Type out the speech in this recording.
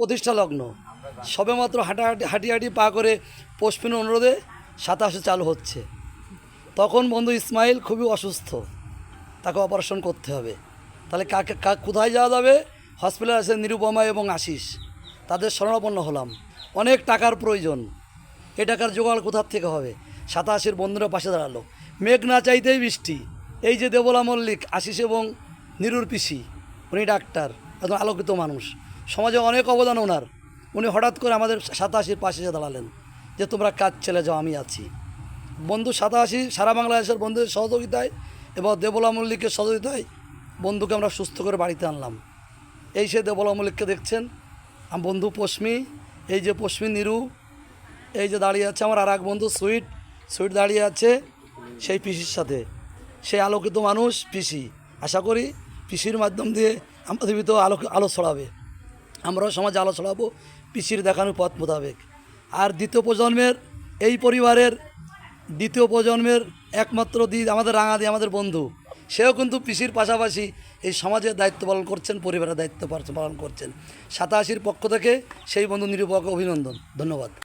প্রতিষ্ঠা লগ্ন। সবেমাত্র হাঁটাহাঁটি হাঁটি হাঁটি পা করে পোষপিন অনুরোধে সাতাশে চালু হচ্ছে। তখন বন্ধু ইসমাইল খুবই অসুস্থ। তাকে অপারেশন করতে হবে। তাহলে কাকে কোথায় যাওয়া যাবে? হসপিটাল আছে নিরুপমা এবং আশিস। তাদের শরণাপন্ন হলাম। অনেক টাকার প্রয়োজন। এ টাকার জোগাড় কোথার থেকে হবে? সাতাশির বন্ধুরা পাশে দাঁড়াল। মেঘ না চাইতেই বৃষ্টি। এই যে দেবলা মল্লিক, আশিস এবং নিরুর পিসি, উনি ডাক্তার, একজন আলোকিত মানুষ। সমাজে অনেক অবদান ওনার। উনি হঠাৎ করে আমাদের সাতাশির পাশে এসে দাঁড়ালেন যে, তোমরা কাজ চলে যাও, আমি আছি। বন্ধু সাতাশি সারা বাংলাদেশের বন্ধুদের সহযোগিতায় এবং দেবলা মল্লিকের সহযোগিতায় বন্ধুকে আমরা সুস্থ করে বাড়িতে আনলাম। এই সে দেবলা মল্লিককে দেখছেন আমার বন্ধু পশ্মি, এই যে পশ্মি নিরু, এই যে দাঁড়িয়ে আছে আমার আর এক বন্ধু সুইট সুইট দাঁড়িয়ে আছে সেই পিসির সাথে। সেই আলোকিত মানুষ, পিসি। আশা করি পিসির মাধ্যম দিয়ে আমাদের ভিতরে আলো আলো ছড়াবে। আমরাও সমাজে আলো ছড়াবো পিসির দেখানো পথ মোতাবেক। আর দ্বিতীয় প্রজন্মের, এই পরিবারের দ্বিতীয় প্রজন্মের একমাত্র দি, আমাদের রাঙাদি আমাদের বন্ধু, সেও কিন্তু পিসির পাশাপাশি এই সমাজের দায়িত্ব পালন করছেন, পরিবারের দায়িত্ব পালন করছেন। সাতাশির পক্ষ থেকে সেই বন্ধু নিরূপক অভিনন্দন। ধন্যবাদ।